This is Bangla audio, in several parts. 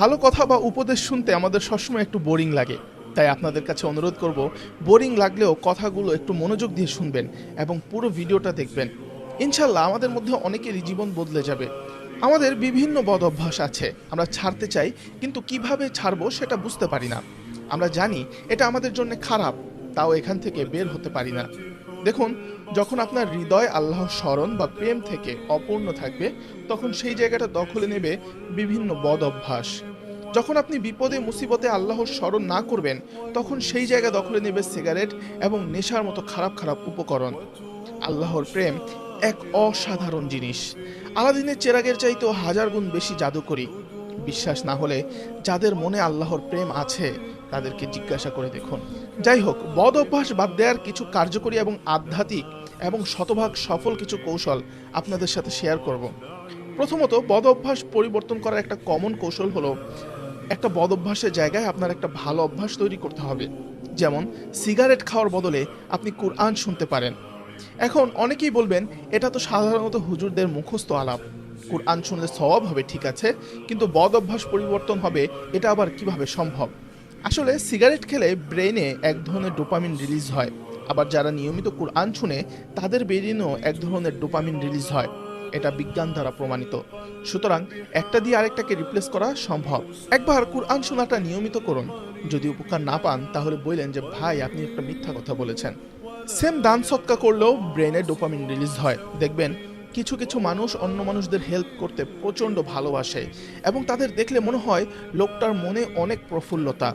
ভালো কথা বা উপদেশ শুনতে আমাদের সবসময় একটু বোরিং লাগে। তাই আপনাদের কাছে অনুরোধ করব, বোরিং লাগলেও কথাগুলো একটু মনোযোগ দিয়ে শুনবেন এবং পুরো ভিডিওটা দেখবেন। ইনশাল্লাহ আমাদের মধ্যে অনেকেরই জীবন বদলে যাবে। আমাদের বিভিন্ন বদ অভ্যাস আছে, আমরা ছাড়তে চাই, কিন্তু কীভাবে ছাড়বো সেটা বুঝতে পারি না। আমরা জানি এটা আমাদের জন্য খারাপ, তাও এখান থেকে বের হতে পারি না। দেখুন, যখন আপনার হৃদয় আল্লাহর স্মরণ বা প্রেম থেকে অপূর্ণ থাকবে, তখন সেই জায়গাটা দখলে নেবে বিভিন্ন বদ অভ্যাস। যখন আপনি বিপদে, মুসিবতে আল্লাহর স্মরণ না করবেন, তখন সেই জায়গা দখলে নেবে সিগারেট এবং নেশার মতো খারাপ খারাপ উপকরণ। আল্লাহর প্রেম এক অসাধারণ জিনিস। আলাদিনের চেরাগের চাইতেও হাজার গুণ বেশি জাদুকরি। বিশ্বাস না হলে যাদের মনে আল্লাহর প্রেম আছে, তাদেরকে জিজ্ঞাসা করে দেখুন। যাই হোক, বদ অভ্যাস বাদ দেওয়ার কিছু কার্যকরী এবং আধ্যাত্মিক এবং শতভাগ সফল কিছু কৌশল আপনাদের সাথে শেয়ার করব। প্রথমত, বদ অভ্যাস পরিবর্তন করার একটা কমন কৌশল হলো একটা বদ অভ্যাসের জায়গায় আপনার একটা ভালো অভ্যাস তৈরি করতে হবে। যেমন সিগারেট খাওয়ার বদলে আপনি কুরআন শুনতে পারেন। এখন অনেকেই বলবেন, এটা তো সাধারণত হুজুরদের মুখস্থ আলাপ। কুরআন শুনলে সওয়াব হবে, ঠিক আছে, কিন্তু বদ অভ্যাস পরিবর্তন হবে, এটা আবার কীভাবে সম্ভব? আসলে সিগারেট খেলে ব্রেনে এক ধরনের ডোপামিন রিলিজ হয়। আবার যারা নিয়মিত কুরআন শুনে, তাদের ব্রেনেও এক ধরনের ডোপামিন রিলিজ হয়। এটা বিজ্ঞান দ্বারা প্রমাণিত। সুতরাং একটা দিয়ে আরেকটাকে রিপ্লেস করা সম্ভব। একবার কুরআন শোনাটা নিয়মিত করুন। যদি উপকার না পান, তাহলে বললেন যে, ভাই, আপনি একটা মিথ্যা কথা বলেছেন। সেম দান সৎকা করলেও ব্রেনে ডোপামিন রিলিজ হয়। দেখবেন, কিছু কিছু মানুষ অন্য মানুষদের হেল্প করতে প্রচণ্ড ভালোবাসে এবং তাদের দেখলে মনে হয় লোকটার মনে অনেক প্রফুল্লতা।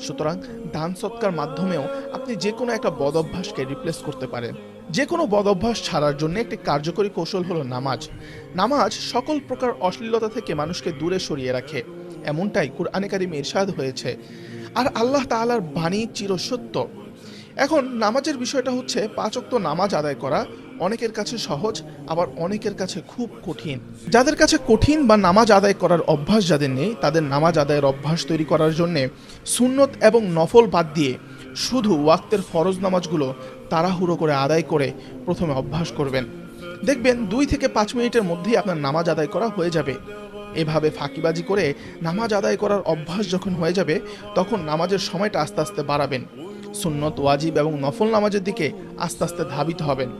সুতরাং দান সৎকার মাধ্যমেও আপনি যে কোনো একটা বদ অভ্যাসকে রিপ্লেস করতে পারেন। যে কোনো বদ অভ্যাস ছাড়ার জন্য একটি কার্যকরী কৌশল হলো নামাজ। নামাজ সকল প্রকার অশ্লীলতা থেকে মানুষকে দূরে সরিয়ে রাখে। এমনটাই কুরআনে কারিম ইরশাদ হয়েছে। আর আল্লাহ তাআলার বাণী চিরসত্য। এখন নামাজের বিষয়টা হচ্ছে পাঁচক্ত নামাজ আদায় করা অনেকের কাছে সহজ, আবার অনেকের কাছে খুব কঠিন। যাদের কাছে কঠিন বা নামাজ আদায় করার অভ্যাস যাদের নেই, তাদের নামাজ আদায়ের অভ্যাস তৈরি করার জন্যে সুন্নত এবং নফল বাদ দিয়ে শুধু ওয়াক্তের ফরজ নামাজগুলো তাড়াহুড়ো করে আদায় করে প্রথমে অভ্যাস করবেন। দেখবেন দুই থেকে পাঁচ মিনিটের মধ্যেই আপনার নামাজ আদায় করা হয়ে যাবে। এভাবে ফাঁকিবাজি করে নামাজ আদায় করার অভ্যাস যখন হয়ে যাবে, তখন নামাজের সময়টা আস্তে আস্তে বাড়াবেন। সুন্নত, ওয়াজিব এবং নফল নামাজের দিকে আস্তে আস্তে ধাবিত হবেন।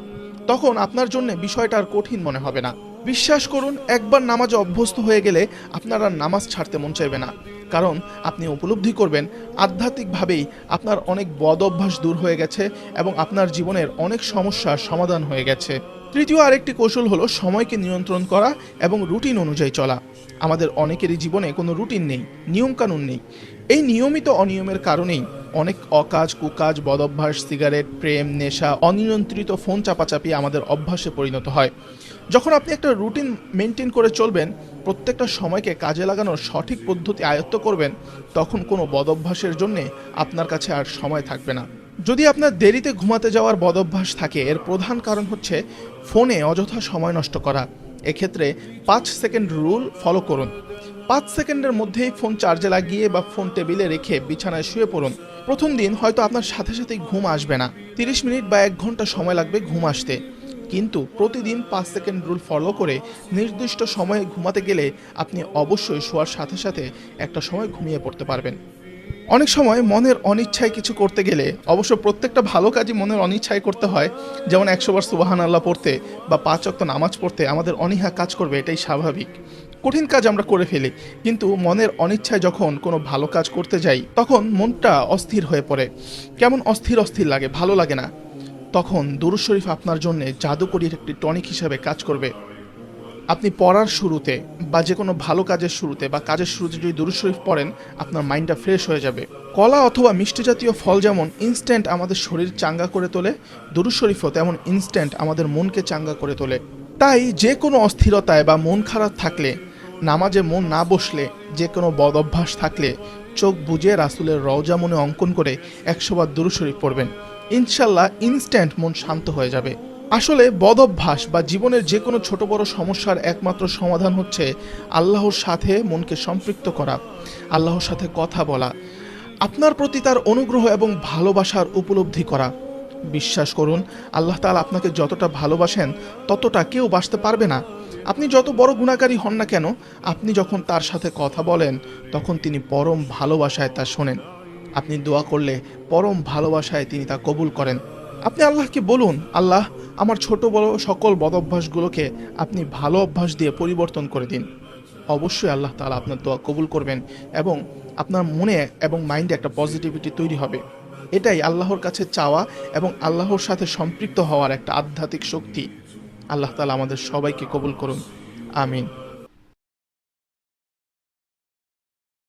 তখন আপনার জন্য বিষয়টা আর কঠিন মনে হবে না। বিশ্বাস করুন, একবার নামাজে অভ্যস্ত হয়ে গেলে আপনার আর নামাজ ছাড়তে মন চাইবে না। কারণ আপনি উপলব্ধি করবেন, আধ্যাত্মিকভাবেই আপনার অনেক বদ অভ্যাস দূর হয়ে গেছে এবং আপনার জীবনের অনেক সমস্যার সমাধান হয়ে গেছে। তৃতীয় আরেকটি কৌশল হলো সময়কে নিয়ন্ত্রণ করা এবং রুটিন অনুযায়ী চলা। আমাদের অনেকেরই জীবনে কোনো রুটিন নেই, নিয়মকানুন নেই। এই নিয়মিত অনিয়মের কারণেই অনেক অকাজ, কুকাজ বদভ্যাস সিগারেট, প্রেম, নেশা, অনিয়ন্ত্রিত ফোন চাপাচাপি আমাদের অভ্যাসে পরিণত হয়। যখন আপনি একটা রুটিন মেনটেন করে চলবেন, প্রত্যেকটা সময়কে কাজে লাগানোর সঠিক পদ্ধতি আয়ত্ত করবেন, তখন কোনো বদভ্যাসের জন্যে আপনার কাছে আর সময় থাকবে না। যদি আপনার দেরিতে ঘুমাতে যাওয়ার বদভ্যাস থাকে, এর প্রধান কারণ হচ্ছে ফোনে অযথা সময় নষ্ট করা। এক্ষেত্রে পাঁচ সেকেন্ড রুল ফলো করুন। পাঁচ সেকেন্ডের মধ্যেই ফোন চার্জে লাগিয়ে বা ফোন টেবিলে রেখে বিছানায় শুয়ে পড়ুন। প্রথম দিন হয়তো আপনার সাথে সাথেই ঘুম আসবে না। তিরিশ মিনিট বা এক ঘণ্টা সময় লাগবে ঘুম আসতে। কিন্তু প্রতিদিন পাঁচ সেকেন্ড রুল ফলো করে নির্দিষ্ট সময়ে ঘুমাতে গেলে আপনি অবশ্যই শোয়ার সাথে সাথে একটা সময় ঘুমিয়ে পড়তে পারবেন। অনেক সময় মনের অনিচ্ছায় কিছু করতে গেলে অবশ্য প্রত্যেকটা ভালো কাজই মনের অনিচ্ছায় করতে হয়। যেমন একশো বার সুবাহান আল্লাহ পড়তে বা পাঁচ অক্ত নামাজ পড়তে আমাদের অনীহা কাজ করবে, এটাই স্বাভাবিক। কঠিন কাজ আমরা করে ফেলি, কিন্তু মনের অনিচ্ছায় যখন কোনো ভালো কাজ করতে যাই, তখন মনটা অস্থির হয়ে পড়ে। কেমন অস্থির অস্থির লাগে, ভালো লাগে না। তখন দুরুদ শরীফ আপনার জন্য জাদুকরির একটি টনিক হিসাবে কাজ করবে। আপনি পড়ার শুরুতে বা যে কোনো ভালো কাজের শুরুতে বা কাজের শুরুতে যদি দুরু শরীফ পড়েন, আপনার মাইন্ডটা ফ্রেশ হয়ে যাবে। কলা অথবা মিষ্টি জাতীয় ফল যেমন ইনস্ট্যান্ট আমাদের শরীর চাঙ্গা করে তোলে, দুরুদ শরীফও তেমন ইনস্ট্যান্ট আমাদের মনকে চাঙ্গা করে তোলে। তাই যে কোনো অস্থিরতায় বা মন খারাপ থাকলে, নামাজে মন না বসলে যে কোনো বদ অভ্যাস থাকলে, চোখ বুঝে রাসুলের রওজা মনে অঙ্কন করে একশোবার দুরু শরীফ পড়বেন। ইনশাল্লাহ ইনস্ট্যান্ট মন শান্ত হয়ে যাবে। আসলে বদ অভ্যাস বা জীবনের যে কোনো ছোট বড় সমস্যার একমাত্র সমাধান হচ্ছে আল্লাহর সাথে মনকে সম্পৃক্ত করা, আল্লাহর সাথে কথা বলা, আপনার প্রতি তার অনুগ্রহ এবং ভালোবাসার উপলব্ধি করা। বিশ্বাস করুন, আল্লাহ তাআলা আপনাকে যতটা ভালোবাসেন, ততটা কেউ বাসতে পারবে না। আপনি যত বড় গুণাকারী হন না কেন, আপনি যখন তার সাথে কথা বলেন, তখন তিনি পরম ভালোবাসায় তা শোনেন। আপনি দোয়া করলে পরম ভালোবাসায় তিনি তা কবুল করেন। আপনি আল্লাহকে বলুন, আল্লাহ, আমার ছোট বড় সকল বদ অভ্যাসগুলোকে আপনি ভালো অভ্যাস দিয়ে পরিবর্তন করে দিন। অবশ্যই আল্লাহ তাআলা আপনার দোয়া কবুল করবেন এবং আপনার মনে এবং মাইন্ডে একটা পজিটিভিটি তৈরি হবে। এটাই আল্লাহর কাছে চাওয়া এবং আল্লাহর সাথে সম্পৃক্ত হওয়ার একটা আধ্যাত্মিক শক্তি। আল্লাহ তালা আমাদের সবাইকে কবুল করুন। আমিন।